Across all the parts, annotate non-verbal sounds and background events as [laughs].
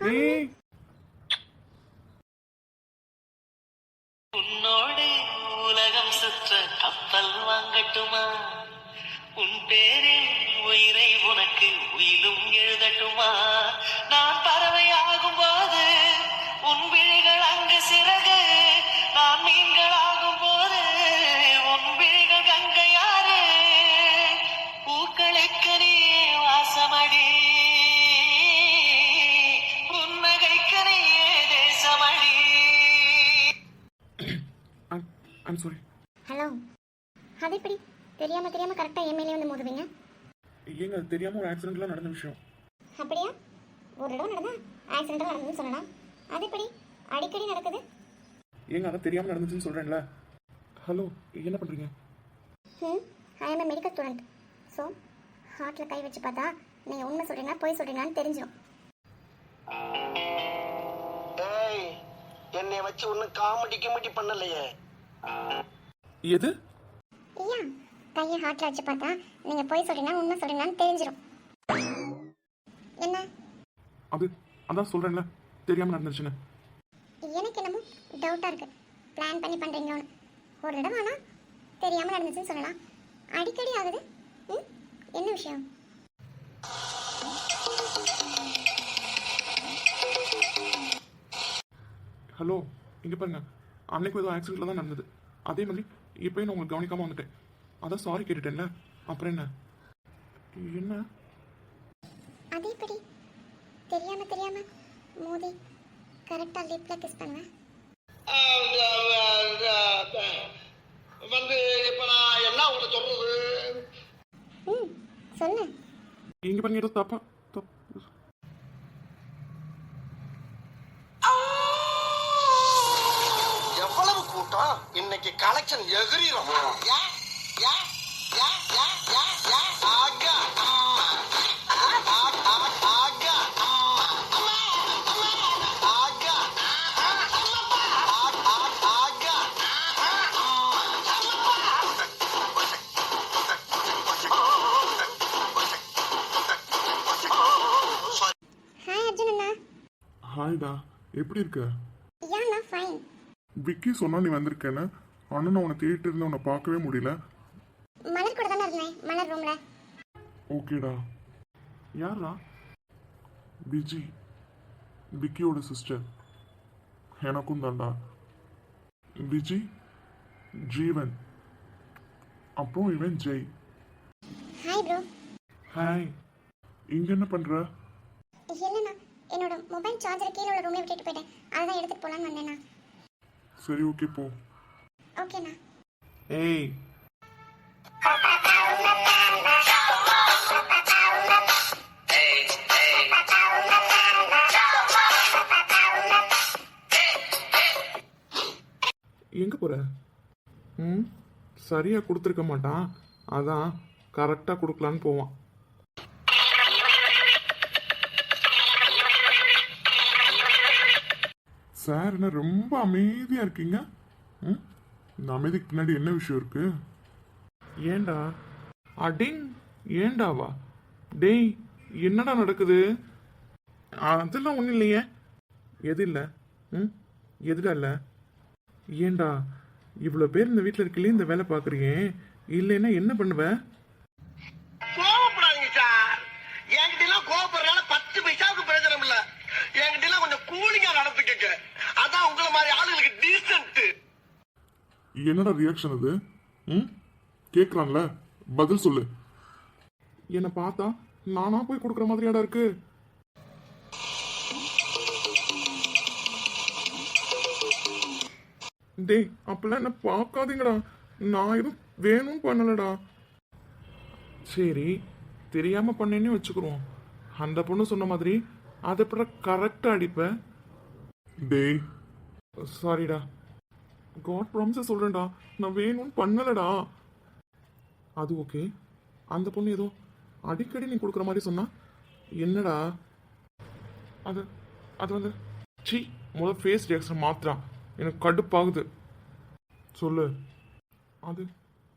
ஏய் உன்னோடு உலகம் சுற்ற கப்பல் வாங்கட்டுமா? உன் பேரில் உயிரை உனக்கு உயிலும் எழுதட்டுமா? தெரியாம தெரியாம கரெக்டா என் மேலே வந்து மோதுவீங்க. ஏங்க அது தெரியாம ஒரு ஆக்சிடென்ட்லாம் நடந்த விஷயம். அப்படியா? ஒரு இடம் நடந்தா ஆக்சிடென்டா நடந்ததுன்னு சொல்லலாம். அது எப்படி? அடிக்கடி நடக்குது? ஏங்க அதான் தெரியாம நடந்துச்சுன்னு சொல்றேன்ல. ஹலோ என்ன பண்றீங்க? ம் I am medical student so ஹார்ட்டில் கை வச்சு பார்த்தா நீங்கள் உண்மை சொல்கிறீங்களா பொய் சொல்கிறீங்களான்னு தெரிஞ்சிடும் ஏய் என்னை வச்சு ஒன்னும் காமெடி கிமெடி பண்ணலையே. எது? ஏன் கையை ஹார்ட்டில் வச்சு பார்த்தா நீங்கள் பொய் சொல்கிறீங்களா உண்மை சொல்கிறீங்களான்னு தெரிஞ்சிடும் என்ன? அது அதான் சொல்றேன்ல. தெரியாம நடந்துச்சுன்னு எனக்கு என்னமோ டவுட்டாக இருக்குது பிளான் பண்ணி பண்ணுறீங்களோன்னு ஒரு இடம் ஆனால் தெரியாமல் நடந்துச்சுன்னு சொல்லலாம். அடிக்கடி ஆகுது. என்ன விஷயம்? ஹலோ இங்க பாருங்க. அன்னைக்கு ஏதோ ஆக்சிடென்ட்ல தான் நடந்தது. அதே மாதிரி இப்பயும் நான் உங்களுக்கு கவனிக்காம வந்துட்டேன். அதான் சாரி கேட்டுட்டேன்ல. அப்புறம் என்ன? என்ன? அதே படி தெரியாம தெரியாம மோதி கரெக்டா லிப்ல கிஸ் பண்ணுவேன். வந்து இப்ப நான் என்ன உங்களை சொல்றது? ம் சொல்லு இங்க ஏதோ தப்பா தப்பு எவ்வளவு கூட்டம்? இன்னைக்கு கலெக்ஷன் எகிரிடும் யா, எப்படி இருக்க? நான் ஃபைன் விக்கி சொன்னா நீ வந்திருக்கேன்னு. ஆனால் நான் உன்னை தேடிட்டு இருந்தேன் உன்னை பார்க்கவே முடியல. மலர் கூட தானே இருந்தேன் மலர் ரூம்ல ஓகேடா. யாரா விஜி. விக்கியோட சிஸ்டர் எனக்கும் தான்டா. விஜி ஜீவன். அப்புறம் இவன் ஜெய். ஹாய் ப்ரோ ஹாய் இங்க என்ன பண்ற? என்னோட மொபைல் சார்ஜர் கீழே உள்ள ரூம்ல விட்டுட்டு போயிட்டேன். அதான் எடுத்துட்டு போலான்னு வந்தேண்ணா சரி ஓகே போ. ஓகேண்ணா ஏய். எங்க போற? ம்? சரியா கொடுத்துருக்க மாட்டான். அதான் கரெக்டா கொடுக்கலான்னு போவான். சார் என்ன ரொம்ப அமைதியா இருக்கீங்க? ம்? இந்த அமைதிக்கு பின்னாடி என்ன விஷயம் இருக்கு? ஏண்டா? அடிங் ஏண்டாவா டேய் என்னடா நடக்குது? அதெல்லாம் ஒன்றும் இல்லையே. எது இல்லை? ம்? எதுடா இல்லை? ஏண்டா இவ்வளோ பேர் இந்த வீட்டில் இருக்கலையே இந்த வேலை பார்க்குறியே? இல்லைன்னா என்ன பண்ணுவேன் என்னடா ரியாக்ஷன் அது? ம்? கேட்குறான்ல பதில் சொல்லு. என்னை பார்த்தா நானா போய் கொடுக்குற மாதிரியாடா இருக்கு? டேய் அப்பெல்லாம் என்ன பார்க்காதீங்கடா. நான் எதுவும் வேணும் பண்ணலடா. சரி தெரியாம பண்ணேன்னு வச்சுக்கிறோம் அந்த பொண்ணு சொன்ன மாதிரி அதை எப்படா கரெக்டாக அடிப்பேன். டேய். சாரிடா காட் ப்ராமிஸை சொல்கிறேன்டா நான் வேணும்னு பண்ணலடா. அது ஓகே அந்த பொண்ணு ஏதோ அடிக்கடி நீ கொடுக்குற மாதிரி சொன்னா என்னடா? அது அது வந்து சி முதல் ஃபேஸ் ரியாக்ஷன் மாத்திரா எனக்கு கடுப்பாகுது. சொல்லு. அது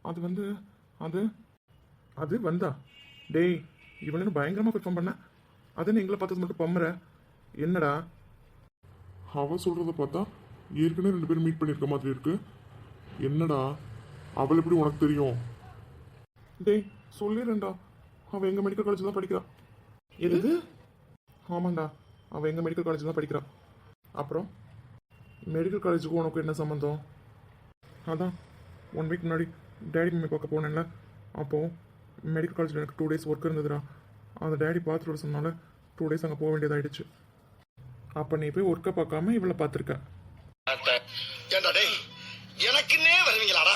அது வந்து அது அது வந்தா. டேய் இவனு பயங்கரமாக பெர்ஃபார்ம் பண்ண? அது எங்களை பார்த்தது மட்டும் பம்புற என்னடா? அவ சொல்கிறத பார்த்தா ஏற்கனவே ரெண்டு பேரும் மீட் பண்ணியிருக்க மாதிரி இருக்கு. என்னடா? அவள் எப்படி உனக்கு தெரியும்? டேய் சொல்லிடுறேன்டா அவள் எங்கள் மெடிக்கல் காலேஜ் தான் படிக்கிறா. எது ஆமாண்டா. அவள் எங்கள் மெடிக்கல் காலேஜ் தான் படிக்கிறா. அப்புறம்? மெடிக்கல் காலேஜுக்கு உனக்கு என்ன சம்மந்தம் அதான். ஒன் வீக் முன்னாடி டேடி மம்மி பார்க்க போனேன்ல. அப்போது மெடிக்கல் காலேஜில் எனக்கு டூ டேஸ் ஒர்க் இருந்ததுடா. அந்த டேடி பார்த்துட்டு வர சொன்னால டூ டேஸ் அங்கே போக வேண்டியதாகிடுச்சு அப்போ நீ போய் ஒர்க்கை பார்க்காம இவளை பார்த்துருக்க. எனக்குன்னே வருவீங்களாடா?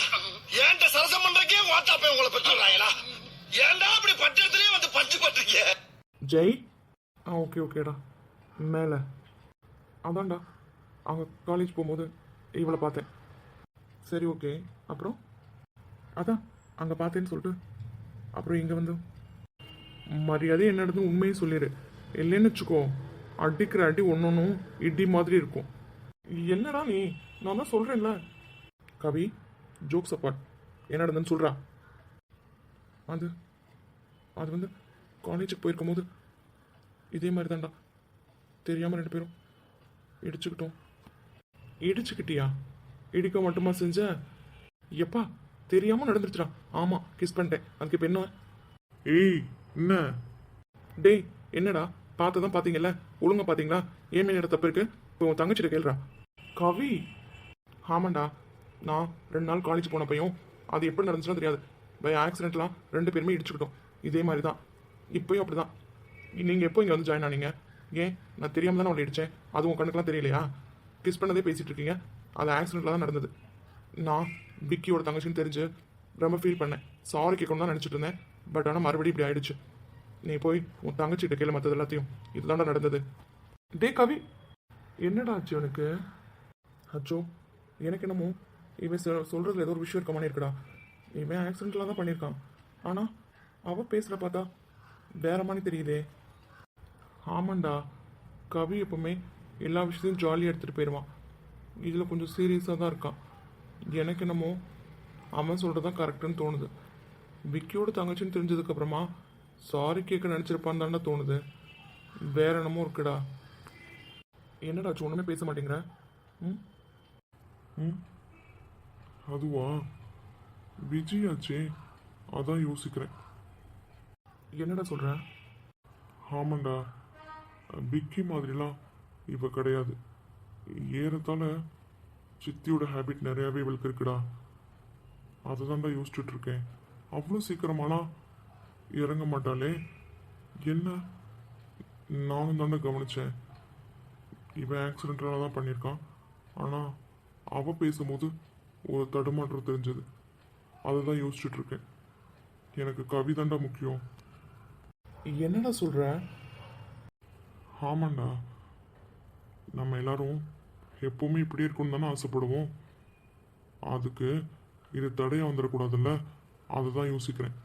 ஏன்ட்ட சரசம் பண்றக்கே வாட்டாப்பே உங்களை பெற்றுறாங்களா ஏன்டா அப்படி பட்டத்திலே வந்து பஞ்சு பண்றீங்க? ஜெய். ஆ ஓகே ஓகேடா மேலே. அதான்டா. அவங்க காலேஜ் போகும்போது இவளை பார்த்தேன். சரி ஓகே அப்புறம்? அதான் அங்கே பார்த்தேன்னு சொல்லிட்டு. அப்புறம் இங்கே வந்து மரியாதை என்ன நடந்து உண்மையை சொல்லிடு. இல்லைன்னு வச்சுக்கோ அடிக்கிற அடி ஒன்றொன்றும் இடி மாதிரி இருக்கும். என்னடா நீ? நான் தான் சொல்கிறேன்ல கவி ஜோக்ஸ் அப்பார்ட் என்ன நடந்துன்னு சொல்கிறா அது அது வந்து காலேஜுக்கு போயிருக்கும் போது இதே மாதிரி தான்டா தெரியாமல் ரெண்டு பேரும் இடிச்சுக்கிட்டோம். இடிச்சுக்கிட்டியா? இடிக்க மட்டுமா செஞ்ச? எப்பா தெரியாமல் நடந்துருச்சுடா. ஆமாம் கிஸ் பண்ணிட்டேன். அதுக்கு இப்போ என்ன? ஏய் என்ன? டேய் என்னடா? பார்த்ததான் பார்த்தீங்கல்ல? ஒழுங்கா பார்த்தீங்களா? ஏன் மேல தப்பு இருக்கு? இப்போ உன் தங்கச்சிட்ட கேளுடா. கவி? ஆமாண்டா. நான் ரெண்டு நாள் காலேஜ் போன பையன் அது எப்படி நடந்துச்சுன்னு தெரியாது. பை ஆக்சிடென்ட்லாம் ரெண்டு பேருமே இடிச்சுக்கிட்டோம். இதே மாதிரி தான் இப்போயும் அப்படி தான் நீங்கள் எப்போ இங்கே வந்து ஜாயின் ஆனீங்க? ஏன்? நான் தெரியாமல் தானே அவளை இடித்தேன் அது உன் கணக்கெலாம் தெரியலையா? கிஸ் பண்ணதே பேசிகிட்டு இருக்கீங்க. அது ஆக்சிடென்ட்டில் தான் நடந்தது. நான் விக்கியோட தங்கச்சின்னு தெரிஞ்சு ரொம்ப ஃபீல் பண்ணேன். சாரி கேட்கணும் தான் நினச்சிட்டு இருந்தேன். பட் ஆனால் மறுபடியும் இப்படி ஆயிடுச்சு. நீ போய் உன் தங்கச்சிட்ட கையில் மற்றது எல்லாத்தையும். இதுதான்டா நடந்தது. டே கவி என்னடா ஆச்சு உனக்கு? அச்சோ எனக்கு என்னமோ இவன் சொ- சொல்றதுல ஏதோ ஒரு விஷயம் இருக்க இருக்குடா. இவன் ஆக்சிடென்ட்லாம் தான் பண்ணியிருக்கான். ஆனால் அவன் பேசுகிற பார்த்தா வேற மாதிரி தெரியுதே. ஆமாண்டா. கவி எப்பவுமே எல்லா விஷயத்தையும் ஜாலியாக எடுத்துகிட்டு போயிடுவான் இதில் கொஞ்சம் சீரியஸாக தான் இருக்கான். எனக்கு என்னமோ அவன் சொல்கிறது தான் கரெக்டுன்னு தோணுது. விக்கியோட தங்கச்சின்னு தெரிஞ்சதுக்கப்புறமா சாரி கேட்க நினச்சிருப்பான்னு தானே தோணுது. வேற என்னமோ இருக்குடா. என்னடா ஒன்றுமே பேச மாட்டேங்கிற? ம்? அதுவா? விஜய் ஆச்சே அதான் யோசிக்கிறேன். என்னடா சொல்ற? ஆமாண்டா. பிக்கி மாதிரிலாம் இவ கிடையாது. ஏறத்தாழ சித்தியோட ஹேபிட் நிறையாவே இவளுக்கு இருக்குடா. அதை தான்டா யோசிச்சுட்டு இருக்கேன் அவ்வளோ சீக்கிரமாலாம் இறங்க மாட்டாளே? என்ன? நானும் தாண்டா கவனிச்சேன். இவன் ஆக்சிடென்டால தான் பண்ணியிருக்கான். ஆனால் அவ பேசும்போது ஒரு தடுமாற்றம் தெரிஞ்சது. அதை தான் யோசிச்சுட்டு இருக்கேன் எனக்கு கவிதாண்டா முக்கியம். என்னடா சொல்ற? ஆமாண்டா. நம்ம எல்லாரும் எப்பவுமே இப்படி இருக்கணும் தானே ஆசைப்படுவோம். அதுக்கு இது தடையா வந்துடக்கூடாதுல்ல? அதுதான் யோசிக்கிறேன்.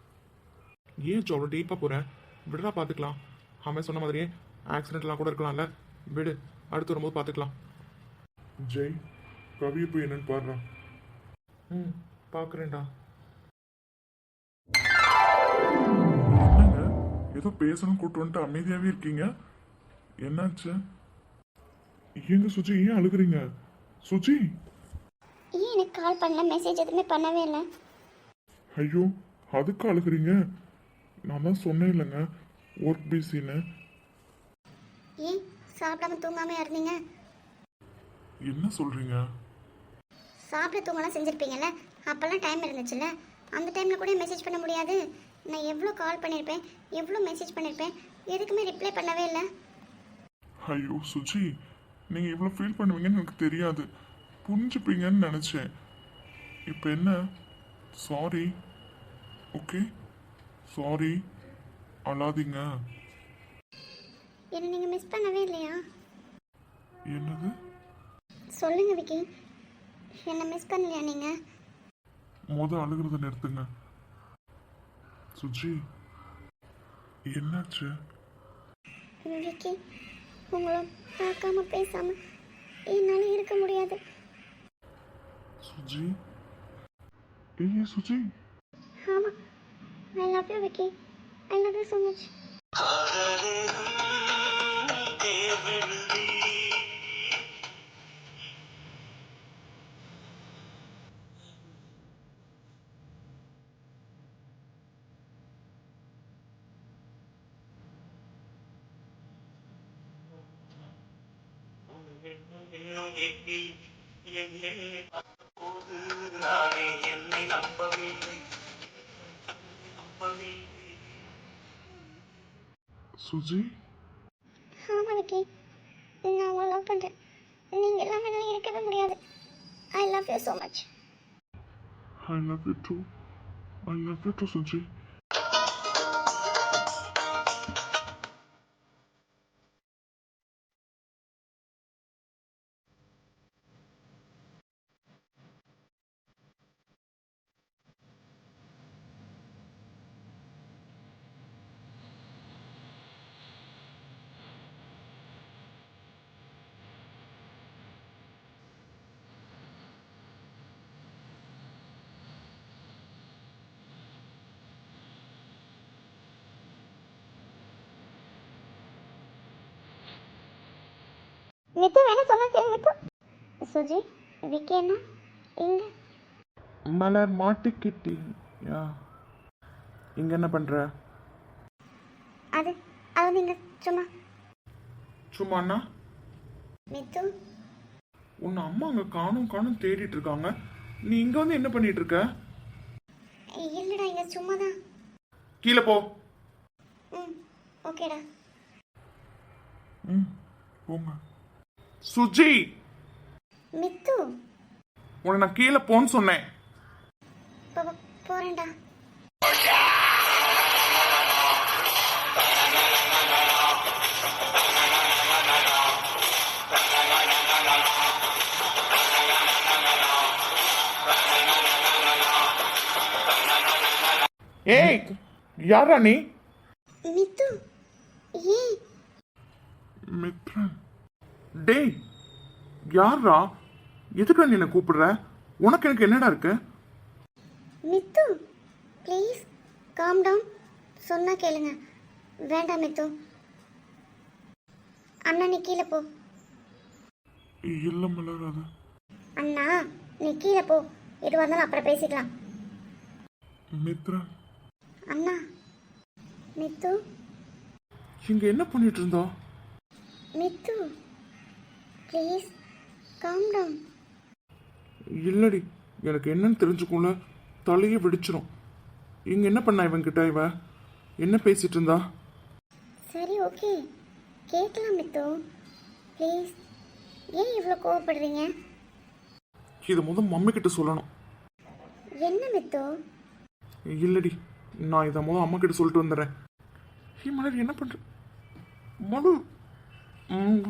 ஏன் அவ்வளோ டீப்பாக போகிறேன் விடுறா பார்த்துக்கலாம் அவன் சொன்ன மாதிரியே ஆக்சிடென்ட்லாம் கூட இருக்கலாம்ல? விடு அடுத்து வரும்போது பார்த்துக்கலாம் ஜெய் கவி இப்போ என்னன்னு பாடுறான் ம். பார்க்குறேன்டா என்னங்க? ஏதோ பேசணும் கூட்டு வந்துட்டு அமைதியாவே இருக்கீங்க? என்னாச்சு? ஏங்க சுஜி ஏன் அழுகுறீங்க? சுஜி! ஏன் எனக்கு கால் பண்ணல? மெசேஜ் எதுவுமே பண்ணவே இல்லை. ஐயோ அதுக்கு அழுகுறீங்க? நான் தான் சொன்னேன் இல்லைங்க. ஒர்க் பிஸின்னு ஏன்? சாப்பிடாம தூங்காம இருந்தீங்க? என்ன சொல்றீங்க? சாப்பிட தூங்கலாம் செஞ்சுருப்பீங்கல்ல? அப்போல்லாம் டைம் இருந்துச்சுல்ல? அந்த டைமில் கூட மெசேஜ் பண்ண முடியாது. நான் எவ்வளோ கால் பண்ணியிருப்பேன் எவ்வளோ மெசேஜ் பண்ணியிருப்பேன் எதுக்குமே ரிப்ளை பண்ணவே இல்லை. ஐயோ சுஜி நீங்க இவ்வளவு ஃபீல் பண்ணுவீங்கன்னு எனக்கு தெரியாது. புரிஞ்சுப்பீங்கன்னு நினைச்சேன். இப்போ என்ன? சாரி ஓகே சாரி அழாதீங்க. என்னை நீங்கள் மிஸ் பண்ணவே இல்லையா? என்னது? சொல்லுங்க விக்கி. என்னை மிஸ் பண்ணலையா நீங்கள் முத அழுகிறத நிறுத்துங்க. சுஜி என்னாச்சு? விக்கி உங்களை பார்க்காம பேசாம என்னால் இருக்க முடியாது. சுஜி? ஏய் சுஜி? ஆமாம் I love you Vicky I love you so much காதலே தேர்வெழு போது நானே என்னை நம்பவில்லை நம்பவில்லை சுஜி? ஆமாம் விக்கி நான் உங்களை லவ் பண்ணுறேன் நீங்கள் இல்லாமல் என்னால் இருக்கவே முடியாது. I love you so much I love you too I love you too Suji. Nithu வேணா சொன்னா நித்து சுஜி விக்கி என்ன? இங்க. மலர் மாட்டிக்கிட்டி. யா. இங்க என்ன பண்ற? அது அது நீங்கள் சும்மா. சும்மா அண்ணா. நித்து உன்னை அம்மா அங்க காணும் காணும் தேடிட்டு இருக்காங்க. நீ இங்க வந்து என்ன பண்ணிட்டு இருக்க? இல்லைடா இங்கே சும்மா தான் கீழே போ. ம் ஓகேடா. ம் போங்க. சுஜி. மித்து. உன்னை நான் கீழே போன்னு சொன்னேன். போ போ- போறேன்டா. ஏய் யாரா நீ? மித்து ஏன் மித்ரன். டேய் யாரா எதுக்குடா நீ என்ன கூப்பிடுற? உனக்கு எனக்கு என்னடா இருக்கு? மித்து ப்ளீஸ் காம் டவுன் சொன்னா கேளுங்க. வேண்டாம் மித்து. அண்ணா நீ கீழே போ. இல்லை மலர் அது அண்ணா நீ கீழே போ. எதுவாக இருந்தாலும் அப்புறம் பேசிக்கலாம். மித்ரன் அண்ணா மித்து. இங்க என்ன பண்ணிட்டு இருந்தோம் மித்து. ப்ளீஸ் காம் டவுன் இல்லடி எனக்கு என்னன்னு தெரிஞ்சுக்குள்ள தலையே வெடிச்சிரும். இங்க என்ன பண்ணா இவன்கிட்ட இவ? என்ன பேசிட்டு இருந்தா? சரி ஓகே கேட்கலாம் மித்து. ப்ளீஸ் ஏன் இவ்வளோ கோவப்படுறீங்க? இது முதல் மம்மி கிட்ட சொல்லணும். என்ன மித்து? இல்லடி நான் இதை முதல் அம்மா கிட்ட சொல்லிட்டு வந்துடுறேன் ஹே மலர் என்ன பண்ற? மலு. ம்,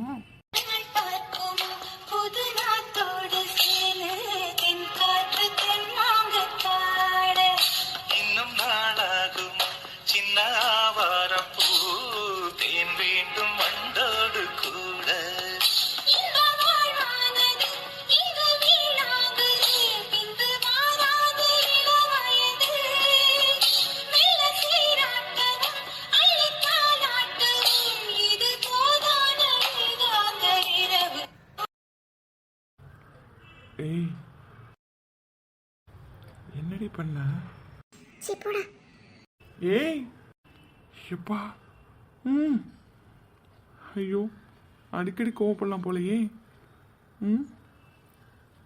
ம். ஐயோ அடிக்கடி கோவப்படலாம் போலயே. ம்.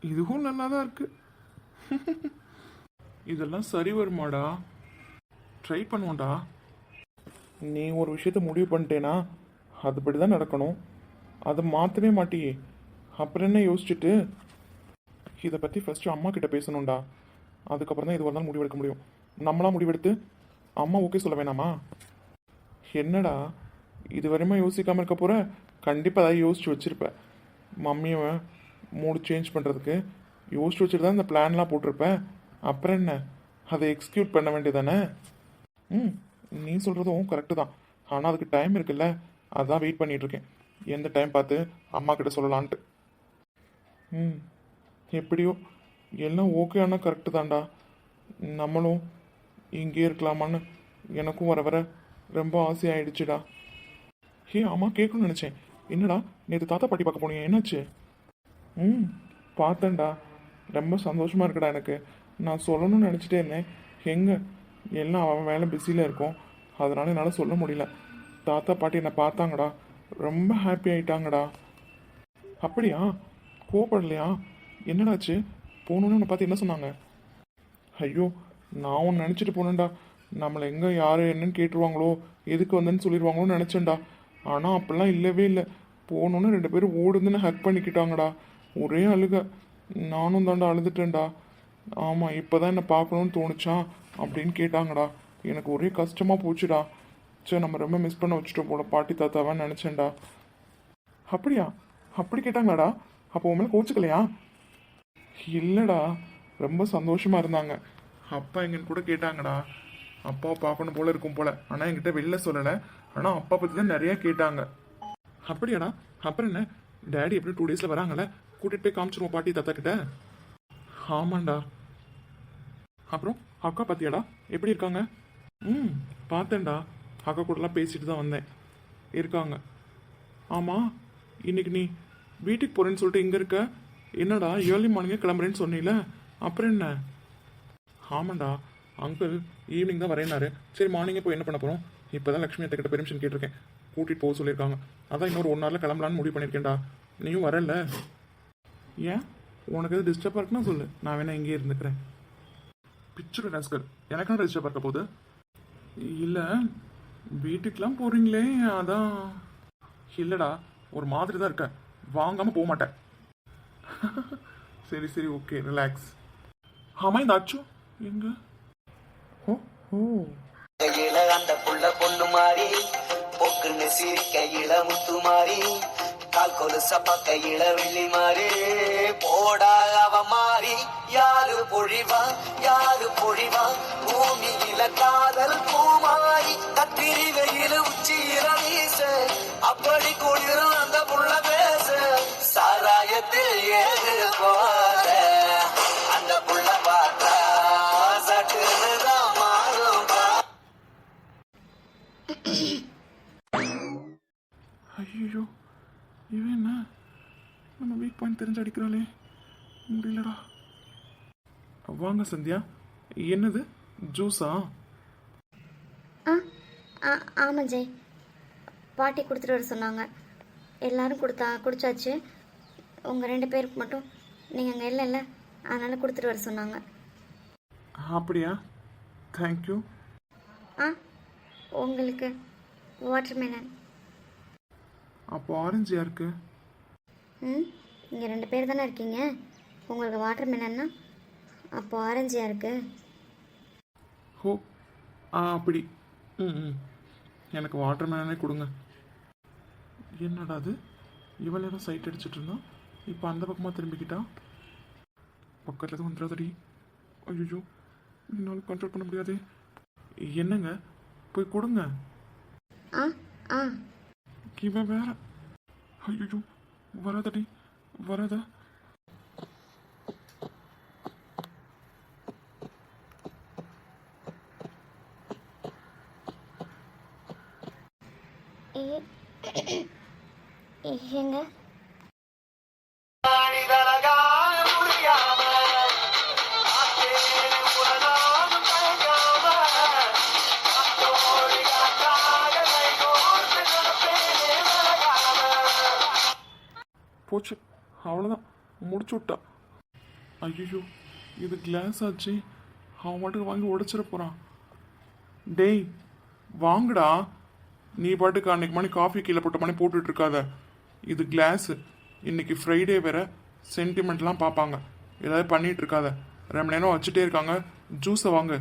இதுவும் நல்லா தான் இருக்கு. [laughs] இதெல்லாம் சரி வருமாடா. ட்ரை பண்ணுவோம்டா. நீ ஒரு விஷயத்த முடிவு பண்ணிட்டேனா? அதுபடி தான் நடக்கணும். அதை மாற்றவே மாட்டியே. அப்புறம் என்ன யோசிச்சுட்டு? இதை பற்றி ஃபஸ்ட்டு அம்மா கிட்ட பேசணும்டா. அதுக்கப்புறம் தான் இது இருந்தாலும் முடிவெடுக்க முடியும். நம்மளாம் முடிவெடுத்து அம்மா ஓகே சொல்ல வேணாமா? என்னடா இது வரையுமா யோசிக்காமல் இருக்க போகிற கண்டிப்பாக அதை யோசிச்சு வச்சுருப்பேன் மம்மியை மூடு சேஞ்ச் பண்ணுறதுக்கு யோசிச்சு வச்சுட்டு தான் இந்த பிளான்லாம் போட்டிருப்பேன் அப்புறம் என்ன? அதை எக்ஸிக்யூட் பண்ண வேண்டியதானே ம் நீ சொல்கிறதும் கரெக்டு தான். ஆனால் அதுக்கு டைம் இருக்குல்ல. அதான் வெயிட் பண்ணிகிட்ருக்கேன் எந்த டைம் பார்த்து அம்மா கிட்ட சொல்லலான்ட்டு. ம் எப்படியோ? எல்லாம் ஓகே ஆனால் கரெக்டு தான்டா. நம்மளும் இங்கே இருக்கலாமான்னு எனக்கும் வர வர ரொம்ப ஆசையாயிடுச்சுடா. ஹே ஆமாம் கேட்கணும்னு நினச்சேன். என்னடா நேற்று தாத்தா பாட்டி பார்க்க போனீங்க என்னாச்சு? ம் பார்த்தேன்டா. ரொம்ப சந்தோஷமாக இருக்குடா எனக்கு. நான் சொல்லணும்னு நினச்சிட்டே இருந்தேன். எங்கே? எல்லாம் அவன் வேலை பிஸியில் இருக்கும். அதனால என்னால் சொல்ல முடியல. தாத்தா பாட்டி என்னை பார்த்தாங்கடா. ரொம்ப ஹாப்பி ஆயிட்டாங்கடா. அப்படியா? கோவப்படலையா? என்னடாச்சு போகணுன்னு உன்னை பார்த்து என்ன சொன்னாங்க? ஐயோ நான் ஒன்று நினச்சிட்டு போனேன்டா. நம்மளை எங்கே யார் என்னன்னு கேட்டுருவாங்களோ எதுக்கு வந்தேன்னு சொல்லிடுவாங்களோன்னு நினச்சேன்டா. ஆனால் அப்பெல்லாம் இல்லவே இல்லை. போகணுன்னு ரெண்டு பேரும் ஓடுதுன்னு ஹக் பண்ணிக்கிட்டாங்கடா. ஒரே அழுக. நானும் தாண்டா அழுதுட்டேன்டா. ஆமாம் இப்போ தான் என்னை பார்க்கணுன்னு தோணுச்சா அப்படின்னு கேட்டாங்கடா. எனக்கு ஒரே கஷ்டமாக போச்சுடா. சே நம்ம ரொம்ப மிஸ் பண்ண வச்சுட்டோம் போல பாட்டி தாத்தாவான்னு நினச்சேன்டா. அப்படியா? அப்படி கேட்டாங்களாடா? அப்போ உன் மேலே கோச்சுக்கலையா? இல்லைடா ரொம்ப சந்தோஷமாக இருந்தாங்க. அப்பா எங்கன்னு கூட கேட்டாங்கடா. அப்பாவை பார்க்கணும் போல இருக்கும் போல. ஆனால் என்கிட்ட வெளில சொல்லலை. ஆனால் அப்பா பற்றி தான் நிறைய கேட்டாங்க. அப்படியாடா? அப்புறம் என்ன? டேடி எப்படி டூ டேஸில் வராங்கல்ல? கூட்டிகிட்டு போய் காமிச்சிருவோம் பாட்டி தாத்தா கிட்ட. ஆமாண்டா. அப்புறம் அக்கா பார்த்தியாடா எப்படி இருக்காங்க? ம் பார்த்தேன்டா. அக்கா கூடலாம் பேசிட்டு தான் வந்தேன். இருக்காங்க. ஆமாம் இன்னைக்கு நீ வீட்டுக்கு போகிறேன்னு சொல்லிட்டு இங்கே இருக்க? என்னடா ஏர்லி மார்னிங்கே கிளம்புறேன்னு சொன்னீல? அப்புறம் என்ன? ஆமாண்டா. அங்கிள் ஈவினிங் தான் வரேனாரு சரி மார்னிங் போய் என்ன பண்ண போகிறோம் இப்போ தான் லக்ஷ்மி அத்தை கிட்ட பெர்மிஷன் கேட்டிருக்கேன். கூட்டிகிட்டு போக சொல்லியிருக்காங்க. அதான் இன்னொரு ஒன் ஹவரில் கிளம்பலான்னு முடிவு பண்ணியிருக்கேன்டா. நீயும் வரல. ஏன்? உனக்கு எது டிஸ்டர்பாக இருக்குன்னா சொல்லு. நான் வேணா இங்கேயே இருந்துக்கிறேன். பிச்சுரு டாஸ்கர் எனக்கான டிஸ்டர்பாக இருக்க போகுது? இல்லை வீட்டுக்கெலாம் போகிறீங்களே அதான். இல்லைடா ஒரு மாதிரி தான் இருக்கேன் வாங்காமல் போக மாட்டேன். சரி சரி ஓகே ரிலாக்ஸ் ஆமாம் இந்த அச்சு எங்கே? கையில அந்த புள்ள பொண்ணு மாறி பொக்குன்னு சிரிக்கையில முத்து மாறி கால் கொலுச பக்கையில வெள்ளி மாறி போடா அவ மாறி யாரு பொழிவா யாரு பொழிவா பூமியில காதல் பூமாய் கத்திரி வெயில உச்சியில வீச அப்படி குளிரும் அந்த புள்ள பேச சாராயத்தில் ஏது போத பாயிண்ட் தெரிஞ்சு அடிக்கிறாளே. முடியலடா. வாங்க சந்தியா. என்னது? ஜூஸா? ஆ ஆ ஆமாம் ஜெய். பாட்டி கொடுத்துட்டு வர சொன்னாங்க. எல்லாரும் கொடுத்தா குடிச்சாச்சு. உங்கள் ரெண்டு பேருக்கு மட்டும். நீங்கள் அங்கே இல்லைல்ல அதனால் கொடுத்துட்டு வர சொன்னாங்க. அப்படியா? தேங்க்யூ ஆ உங்களுக்கு வாட்டர்மெலன் அப்போ ஆரஞ்சு யாருக்கு? ம்? நீங்கள் ரெண்டு பேர் தானே இருக்கீங்க? உங்களுக்கு வாட்டர்மெலன்னா அப்போ ஆரஞ்சியா இருக்கு? ஹோ ஆ அப்படி. ம் ம். எனக்கு வாட்டர் மேனே கொடுங்க. என்னடா அது? இவ்வளோ நேரம் சைட் அடிச்சிட்டு இருந்தான் இப்போ அந்த பக்கமாக திரும்பிக்கிட்டா? பக்கத்தில் தான் வந்துடாதடி ஐயோ என்னால் கண்ட்ரோல் பண்ண முடியாதே. என்னங்க? போய் கொடுங்க. ஆ ஆ. இவன் வேற. ஐயோ வராதடி வராதா ஏ- ஏங்க நாளிதழகாக முடிச்சு விட்டா. ஐயோ இது கிளாஸ் ஆச்சு. அவன் பாட்டுக்கு வாங்கி உடைச்சிட போகிறான் டேய் வாங்குடா. நீ பாட்டுக்கு அன்னைக்கு மணி காஃபி கீழே போட்ட மணி போட்டுட்டு இருக்காத. இது கிளாஸு இன்னைக்கு ஃப்ரைடே வேற. சென்டிமெண்ட்லாம் பார்ப்பாங்க. ஏதாவது பண்ணிட்டு இருக்காத. ரொம்ப நேரம் வச்சுட்டே இருக்காங்க. ஜூஸை வாங்க.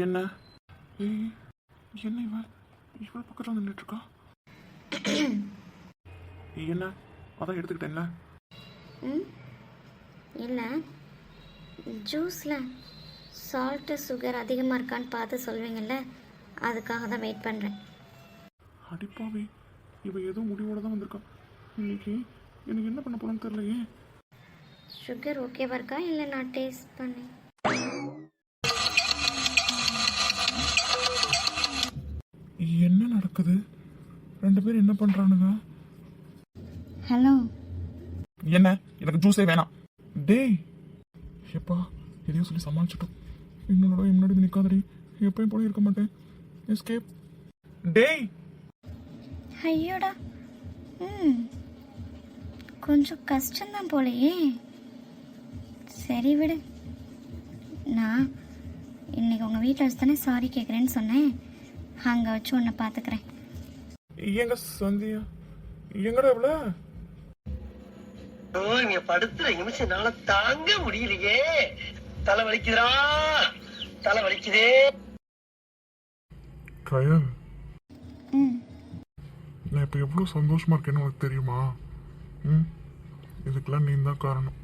என்ன ஏய், என்ன இவன் இவள் பக்கத்தில் நின்றுட்டு இருக்கா என்ன அதான் எடுத்துக்கிட்டேன்ல ம் இல்லை ஜூஸில் சால்ட்டு சுகர் அதிகமாக இருக்கான்னு பார்த்து சொல்வீங்கள்ல அதுக்காக தான் வெயிட் பண்ணுறேன் அடிப்பாவே இவ ஏதோ முடிவோட தான் வந்திருக்கா. இன்னைக்கு எனக்கு என்ன பண்ண போறேன்னு தெரியலையே. சுகர் ஓகேவா இருக்கா? இல்லை நான் டேஸ்ட் பண்ணி ரெண்டு பேரும் என்ன பண்றானுங்க? ஹலோ. என்ன? எனக்கு ஜூஸே வேணாம். டேய். எப்பா எதையோ சொல்லி சமாளிச்சிட்டோம். தடவை முன்னாடி நிற்காதடி எப்பயும் போல இருக்க மாட்டேன். எஸ்கேப் டேய். ஐயோடா. ம். கொஞ்சம் கஷ்டம்தான் போலையே. சரி விடு. நான் இன்னைக்கு உங்கள் வீட்டில் வச்சு தானே சாரி கேட்குறேன்னு சொன்னேன். அங்கே வச்சு உன்னை பார்த்துக்கிறேன் எங்க சந்தியா? எங்கடா இவ்வளோ ஓ, இங்க படுத்துற நிமிஷம் என்னால தாங்க முடியலையே. தலை வலிக்குதுடா. தலை வலிக்குதே. கயல். ம். நான் இப்போ எவ்வளோ சந்தோஷமா இருக்கேன்னு உனக்கு தெரியுமா? ம்? இதுக்கெல்லாம் நீ தான் காரணம்.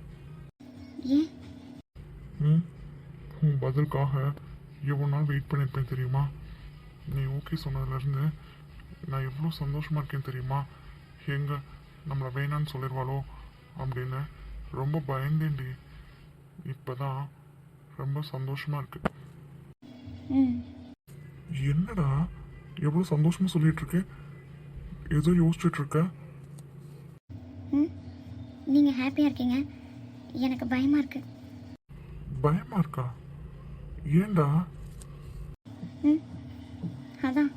ம்? உன் பதிலுக்காக எவ்வளோ நாள் வெயிட் பண்ணியிருப்பேன் தெரியுமா? நீ ஓகே சொன்னதுலேருந்து நான் எவ்வளோ சந்தோஷமா இருக்கேன் தெரியுமா? எங்க நம்மளை வேணான்னு சொல்லிடுவாளோ அப்படின்னு ரொம்ப பயந்தேன்டி. இப்போதான் ரொம்ப சந்தோஷமா இருக்கு. என்னடா? எவ்வளோ சந்தோஷமா சொல்லிட்டு இருக்க? ஏதோ யோசிச்சுட்டு இருக்க? நீங்கள் ஹாப்பியாக இருக்கீங்க? எனக்கு பயமாக இருக்கு. பயமா இருக்கா? ஏன்டா? ம். அதான்.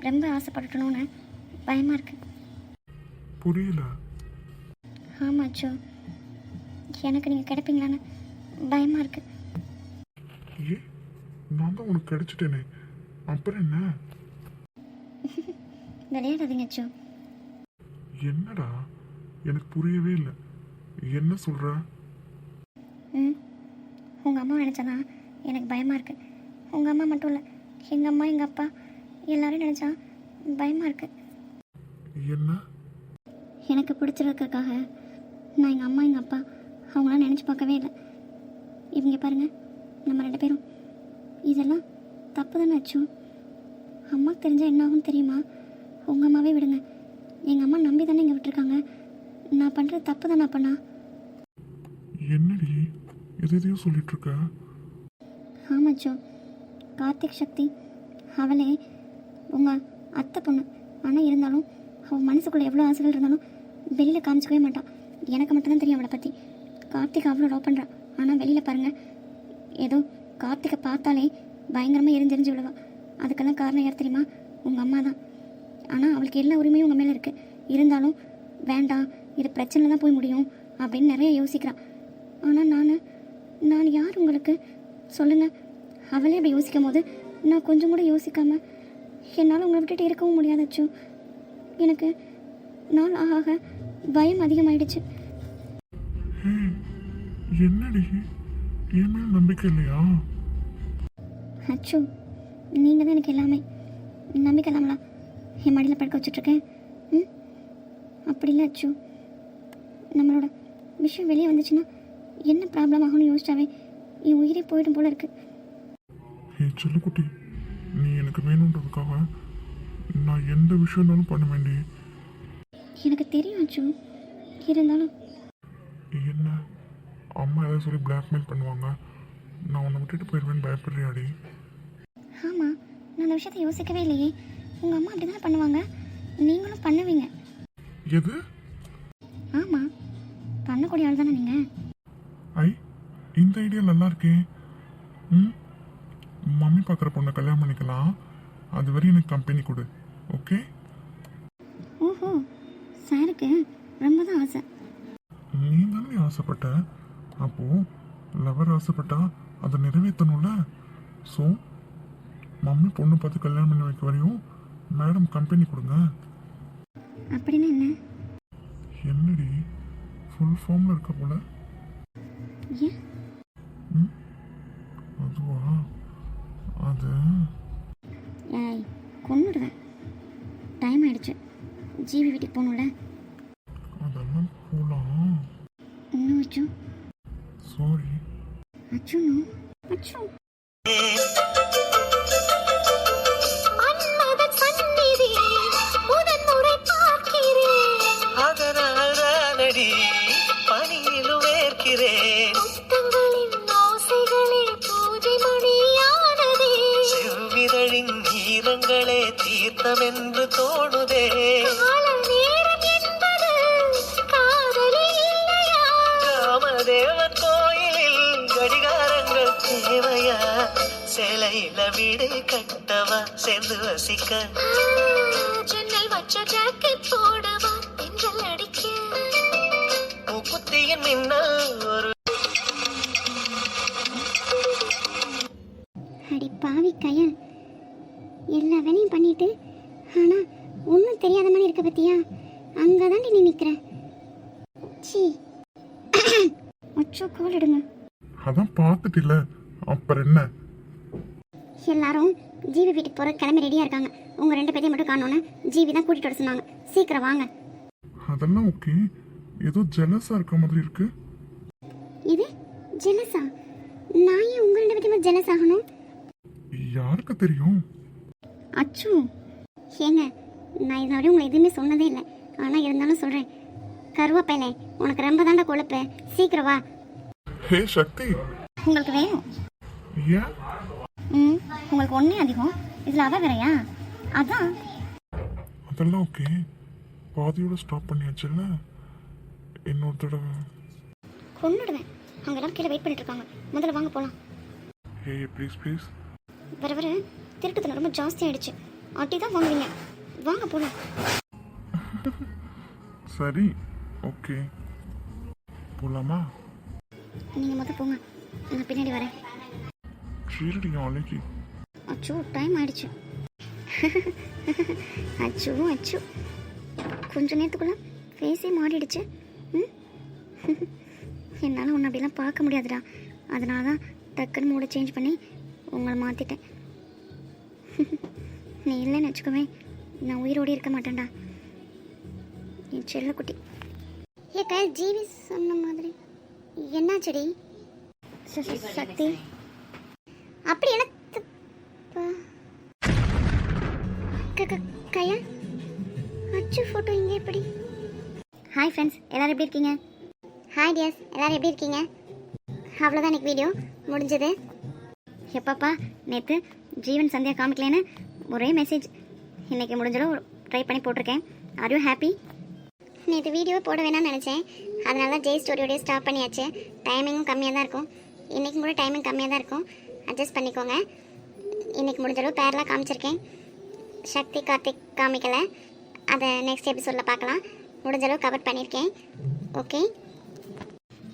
ரொம்ப ஆசைப்பட்டுட்டணும்னு பயமாக இருக்கு. புரியல. ஆமாச்சோ எனக்கு நீங்கள் கிடைப்பீங்களான்னு பயமாக இருக்கு. ஏ நான் தான் உனக்கு கிடைச்சிட்டேனே. அப்புறம் என்ன? [laughs] விளையாடாதீங்க அச்சோ. என்னடா? எனக்கு புரியவே இல்லை. என்ன சொல்ற? ம். உங்கள் அம்மா நினச்சாதான் எனக்கு பயமாக இருக்கு. உங்கள் அம்மா மட்டும் இல்லை எங்கள் அம்மா எங்கள் அப்பா எல்லாரும் நினச்சா பயமாக இருக்கு. என்ன? எனக்கு பிடிச்சிருக்கிறதுக்காக நான் எங்கள் அம்மா எங்கள் அப்பா அவங்களாம் நினச்சி பார்க்கவே இல்லை. இவங்க பாருங்கள் நம்ம ரெண்டு பேரும். இதெல்லாம் தப்பு தானே அச்சு? அம்மாவுக்கு தெரிஞ்சால் என்ன ஆகும் தெரியுமா? உங்கள் அம்மாவே விடுங்க. எங்கள் அம்மா நம்பி தானே இங்கே விட்டுருக்காங்க. நான் பண்ணுறது தப்பு தானே பண்ணா என்னடி? எது எதையோ சொல்லிட்டு இருக்க? ஆமாச்சோ. கார்த்திக் சக்தி அவளே உங்கள் அத்தை பொண்ணு. ஆனால் இருந்தாலும் அவள் மனசுக்குள்ளே எவ்வளோ ஆசைகள் இருந்தாலும் வெளியில் காமிச்சிக்கவே மாட்டான் எனக்கு மட்டும்தான் தெரியும் அவளை பற்றி கார்த்திக் அவ்வளோ லவ் பண்ணுறான் ஆனால் வெளியில் பாருங்கள் ஏதோ கார்த்திகை பார்த்தாலே பயங்கரமாக எரிஞ்செரிஞ்சு விழுவா. அதுக்கெல்லாம் காரணம் யார் தெரியுமா? உங்கள் அம்மா தான். ஆனால் அவளுக்கு எல்லா உரிமையும் உங்கள் மேலே இருக்குது இருந்தாலும் வேண்டாம் இது பிரச்சனை தான் போய் முடியும் அப்படின்னு நிறைய யோசிக்கிறான் ஆனால் நான் நான் யார் உங்களுக்கு? சொல்லுங்கள் அவளே அப்படி யோசிக்கும் போது நான் கொஞ்சம் கூட யோசிக்காமல் என்னால் உங்களை விட்டுட்டு இருக்கவும் முடியாது அச்சு. எனக்கு நாள் ஆக ஆக பயம் அதிகமாயிடுச்சு. என்னடி? என் மேல நம்பிக்கை இல்லையா? அச்சு நீங்கள் தான் எனக்கு எல்லாமே. நம்பிக்கை இல்லாமலா என் மடியில் படுக்க வச்சுட்ருக்கேன். ம்? அப்படி இல்லை அச்சு. நம்மளோட விஷயம் வெளியே வந்துச்சுன்னா என்ன ப்ராப்ளம் ஆகும்னு யோசிச்சாவே என் உயிரே போயிடும் போல இருக்கு. ஏ செல்லுக்குட்டி. நீ எனக்கு வேணுன்றதுக்காக நான் எந்த விஷயம்னாலும் பண்ண வேண்டி எனக்கு தெரியும் அச்சு. இருந்தாலும் என்ன? அம்மா ஏதாவது சொல்லி பிளாக்மெயில் பண்ணுவாங்க. நான் உன்னை விட்டுட்டு போயிடுவேன்னு பயப்படுறியாடி. ஆமாம் நான் அந்த விஷயத்தை யோசிக்கவே இல்லையே. உங்கள் அம்மா அப்படி தானே பண்ணுவாங்க? நீங்களும் பண்ணுவீங்க. எது? ஆமாம் பண்ணக்கூடிய ஆள் தானே நீங்கள் ஐ இந்த ஐடியா நல்லா இருக்கே. ம்? மம்மி பார்க்குற பொண்ணை கல்யாணம் பண்ணிக்கலாம். அது வரையும் எனக்கு கம்பெனி கொடு. ஓகே ஓஹோ சாருக்கு ரொம்ப தான் ஆசை. நீ தானே ஆசைப்பட்ட? அப்போ லவர் ஆசைப்பட்டா அதை நிறைவேற்றணும்ல ஸோ மம்மி பொண்ணு பார்த்து கல்யாணம் பண்ணி வைக்க வரையும் மேடம் கம்பெனி கொடுங்க. அப்படின்னு என்ன? என்னடி? ஃபுல் ஃபார்மில் இருக்க போல? ஏன்? அதுவா? அது ஏய் கொன்னுடுவேன் டைம் ஆயிடுச்சு. ஜிவி வீட்டுக்கு போகணும்ல? அதெல்லாம் போகலாம் இன்னும் அச்சு? சாரி அச்சு அச்சு. மாதம் என்று தோணுதே நேரம் காமதேவன் கோயிலில் கடிகாரங்கள் தேவையா? சிலையில வீடு கட்டவா? சேர்ந்து வசிக்க. ஜன்னல் வச்ச ஜாக்கெட் போடவா எல்லாரும் ஜீவி வீட்டுக்கு போகிற கிளம்பி ரெடியாக இருக்காங்க. உங்கள் ரெண்டு பேரையும் மட்டும் காணோன்னு ஜீவி தான் கூட்டிகிட்டு வர சொன்னாங்க. சீக்கிரம் வாங்க. அதெல்லாம் ஓகே. ஏதோ ஜெலஸா இருக்க மாதிரி இருக்கு. இது ஜெலஸா நான் ஏன் உங்கள் ரெண்டு பேத்தையும் ஜெலஸ் ஆகணும்? யாருக்கு தெரியும்? அச்சு. ஏங்க நான் இதனால உங்களை எதுவுமே சொன்னதே இல்லை. ஆனால் இருந்தாலும் சொல்கிறேன் கருவாப்பையில உனக்கு ரொம்ப தாண்டா கொழுப்பு. சீக்கிரம் வா. ஹே சக்தி. உங்களுக்கு வேணும். ஏன்? ம் உங்களுக்கு ஒன்றே அதிகம். இதில் அவ வேறையா? அதான். அதெல்லாம் ஓகே. பாதியோட ஸ்டாப் பண்ணியாச்சுல்ல? இன்னொரு தடவை. கொண்டுடுவேன் அவங்க எல்லாம் கீழே வெயிட் பண்ணிட்டு இருக்காங்க முதல்ல வாங்க போகலாம் ஹே ப்ளீஸ் ப்ளீஸ் வர வர. திருட்டுத்தனம் ரொம்ப ஜாஸ்தி ஆயிடுச்சு. அட்டி தான் வாங்குவீங்க. வாங்க போகலாம் [laughs] சரி. ஓகே. போலாமா? நீங்கள் முதல் போங்க. நான் பின்னாடி வரேன். சரிடி நாளைக்கு அச்சோ டைம் ஆயிடுச்சு. [laughs] அச்சோ அச்சோ. கொஞ்ச நேரத்துக்குள்ள ஃபேஸே மாறிடுச்சு. ம்? [laughs] என்னால் உன்னை அப்படிலாம் பார்க்க முடியாதுடா. அதனால தான் டக்குன்னு மூட சேஞ்ச் பண்ணி உங்களை மாற்றிட்டேன் [laughs] நீ இல்லைன்னு வச்சுக்கோவே நான் உயிரோடு இருக்க மாட்டேன்டா. என் செல்லக்குட்டி ஏ கையில் ஜீவி சொன்ன மாதிரி. என்ன செடி சக்தி. அப்படி என்ன கையா? அச்சு ஃபோட்டோ இங்கே எப்படி? ஹாய் ஃப்ரெண்ட்ஸ் எல்லாரும் எப்படி இருக்கீங்க? ஹாய் டியர்ஸ் எல்லாரும் எப்படி இருக்கீங்க? அவ்வளோதான் எனக்கு வீடியோ முடிஞ்சது. எப்பப்பா நேற்று ஜீவன் சந்தியா காமிக்கலன்னு ஒரே மெசேஜ் இன்னைக்கு முடிஞ்சளவு ட்ரை பண்ணி போட்டிருக்கேன். ஆர் யூ ஹாப்பி நேற்று வீடியோ போட வேணாம்னு நினச்சேன். அதனால தான் ஜெய் ஸ்டோரியோடய ஸ்டாப் பண்ணியாச்சு. டைமிங்கும் கம்மியாக தான் இருக்கும். இன்றைக்கும் கூட டைமிங் கம்மியாக தான் இருக்கும். அட்ஜஸ்ட் பண்ணிக்கோங்க. இன்றைக்கி முடிஞ்சளவு பேரெலாம் காமிச்சிருக்கேன். சக்தி கார்த்திக் காமிக்கலை. அதை நெக்ஸ்ட் எபிசோடில் பார்க்கலாம். முடிஞ்சளவு கவர் பண்ணியிருக்கேன் okay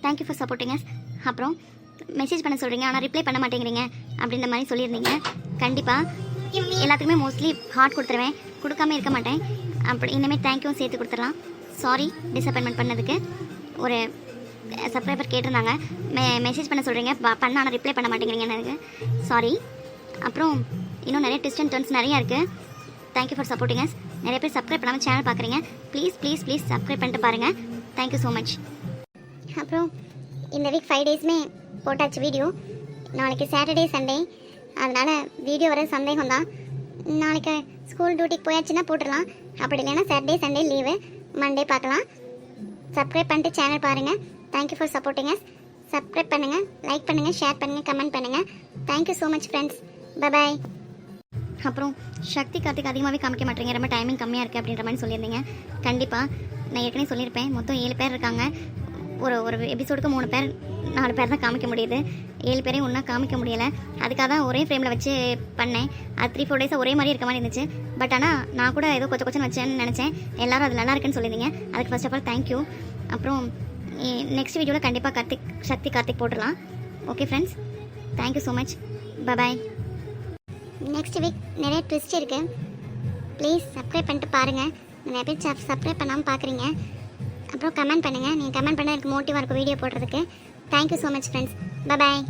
thank you for supporting அப்புறம் மெசேஜ் பண்ண சொல்கிறீங்க ஆனால் ரிப்ளை பண்ண மாட்டேங்கிறீங்க அப்படின்ற மாதிரி சொல்லியிருந்தீங்க. கண்டிப்பாக எல்லாத்துக்குமே மோஸ்ட்லி ஹார்ட் கொடுத்துருவேன். கொடுக்காம இருக்க மாட்டேன். அப்படி இனிமேல் தேங்க்யூ சேர்த்து கொடுத்துடலாம். சாரி டிசப்பாயின்மெண்ட் பண்ணதுக்கு. ஒரு சப்ஸ்கிரைபர் கேட்டிருந்தாங்க. மெ மெசேஜ் பண்ண சொல்கிறீங்க பண்ண ஆனால் ரிப்ளை பண்ண மாட்டேங்கிறீங்க எனக்கு சாரி அப்புறம் இன்னும் நிறைய டிஸ்ட் அண்ட் டர்ன்ஸ் நிறையா இருக்குது தேங்க்யூ ஃபார் சப்போர்ட்டிங் அஸ் நிறைய பேர் சப்ஸ்கிரைப் பண்ணாமல் சேனல் பார்க்குறீங்க. ப்ளீஸ் ப்ளீஸ் ப்ளீஸ் சப்ஸ்கிரைப் பண்ணிட்டு பாருங்கள் தேங்க்யூ ஸோ மச் அப்புறம் இந்த வீக் ஃபைவ் டேஸ்மே போட்டாச்சு வீடியோ நாளைக்கு சாட்டர்டே சண்டே அதனால் வீடியோ வர சந்தேகம் தான் நாளைக்கு ஸ்கூல் டியூட்டிக்கு போயாச்சுன்னா போட்டுடலாம். அப்படி இல்லைன்னா சாட்டர்டே சண்டே லீவு மண்டே பார்க்கலாம். சப்ஸ்கிரைப் பண்ணிட்டு சேனல் பாருங்கள் thank you for supporting us subscribe பண்ணுங்கள் லைக் பண்ணுங்கள் ஷேர் பண்ணுங்கள் கமெண்ட் பண்ணுங்கள் thank you so much friends bye bye அப்புறம் சக்தி கார்த்திக் அதிகமாகவே காமிக்க மாட்டேங்க ரொம்ப டைமிங் கம்மியாக இருக்குது அப்படின்ற மாதிரி சொல்லியிருந்தீங்க. கண்டிப்பாக நான் ஏற்கனவே சொல்லியிருப்பேன். மொத்தம் ஏழு பேர் இருக்காங்க. ஒரு ஒரு எபிசோடுக்கு மூணு பேர் நாலு பேர் தான் காமிக்க முடியுது. ஏழு பேரையும் ஒன்றா காமிக்க முடியலை. அதுக்காக தான் ஒரே ஃப்ரேமில் வச்சு பண்ணேன். அது த்ரீ ஃபோர் டேஸாக ஒரே மாதிரி இருக்க மாதிரி இருந்துச்சு. பட் ஆனால் நான் கூட ஏதோ கொச்ச கொச்சன்னு வச்சேன்னு நினச்சேன். எல்லோரும் அது நல்லா இருக்குன்னு சொல்லியிருந்தீங்க. அதுக்கு first of all thank you அப்புறம் நெக்ஸ்ட் வீடியோவில் கண்டிப்பாக கார்த்திக் சக்தி கார்த்திக் போட்டுடலாம். Okay friends thank you so much bye bye next week நிறைய ட்விஸ்ட் இருக்குது ப்ளீஸ் சப்ஸ்கிரைப் பண்ணிட்டு பாருங்கள் நிறைய பேர் சப் சப்ஸ்கிரைப் பண்ணாமல் பார்க்குறீங்க அப்புறம் கமெண்ட் பண்ணுங்கள் நீங்கள் கமெண்ட் பண்ணால் எனக்கு மோட்டிவாக இருக்கும் வீடியோ போடுறதுக்கு. Thank you so much friends bye bye